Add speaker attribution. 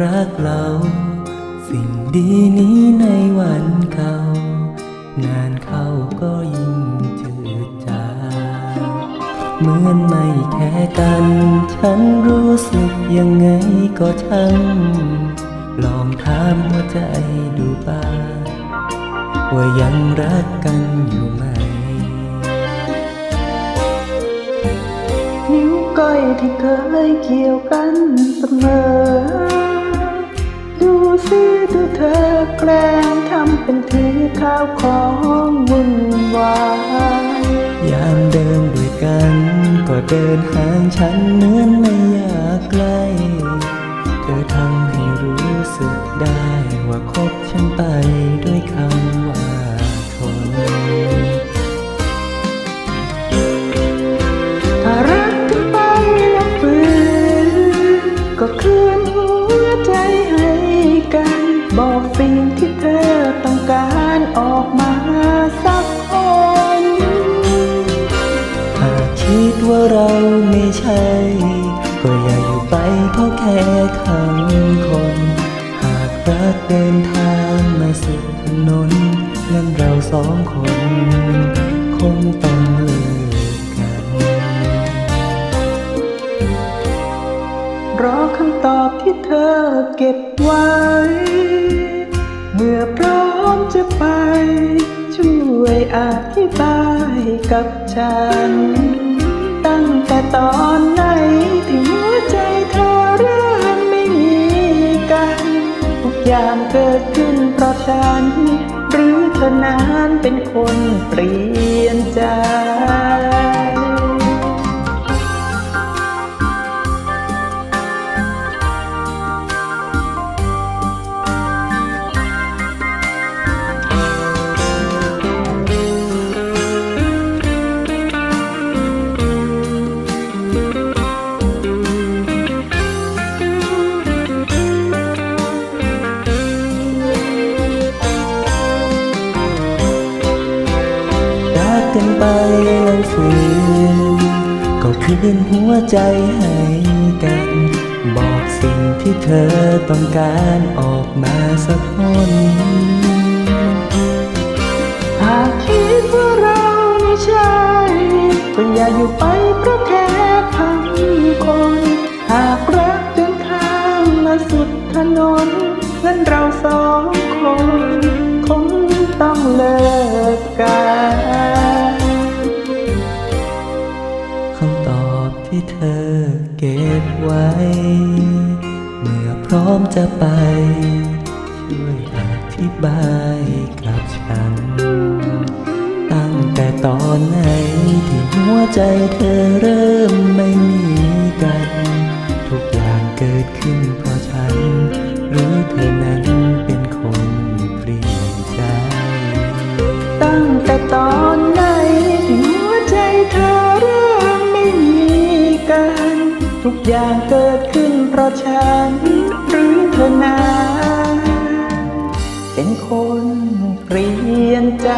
Speaker 1: รักเรา สิ่งดีนี้ในวันเก่านานเข้าก็ยิ่งจืดจางเหมือนไม่แค่กัน ฉันรู้สึกยังไงก็ช่างลองถามหัวใจดูบ้างว่ายังรักกันอยู่ไหม
Speaker 2: นิ้วก้อยที่เคยเกี่ยวกันเสมอ ดูสิดูเธอแกล้งทำเป็นถือข้าวของวุ่นวาย
Speaker 1: ยามเดินด้วยกัน ก็เดินห่างฉันเหมือนไม่อยากใกล้เธอทำให้รู้สึกได้ว่าคบฉันไปด้วยคำ
Speaker 2: ก็อ
Speaker 1: ย่าอยู่ไปเพราะแค่คำคน หากรักเดินทางมาสุดถนนงั้นเราสองคน คงต้องเลิกกัน
Speaker 2: รอคำตอบที่เธอเก็บไว้ เมื่อพร้อมจะไป ช่วยอธิบายกับฉัน แต่ตอนไหนที่หัวใจเธอเริ่มไม่มีกัน ทุกอย่างเกิดขึ้นเพราะฉัน หรือเธอนานเป็นคนเปลี่ยนใจ
Speaker 1: กกันไปแล้วฝืนก็คืนหัวใจให้กัน บอกสิ่งที่เธอต้องการออกมาสักคน
Speaker 2: หากคิดว่าเราไม่ใช่ก็อย่าอยู่ไปเพราะแค่คำคน หากรักจนข้ามมาสุดถนนงั้นเราสองำ
Speaker 1: ตอบที่เธอเก็บไว้ เมื่อพร้อมจะไป ช่วยอธิบายกับฉัน ตั้งแต่ตอนไหนที่หัวใจเธอเริ่มไม่มีกัน ทุกอย่างเกิดขึ้นเพราะฉัน หรือเธอนั้นเป็นคนเปลี่ยนใจ
Speaker 2: ตั้งแต่ตอนไหนที่หัวใจเธอ ทุกอย่างเกิดขึ้นเพราะฉันหรือเธอนั้นเป็นคนเปลี่ยนใจ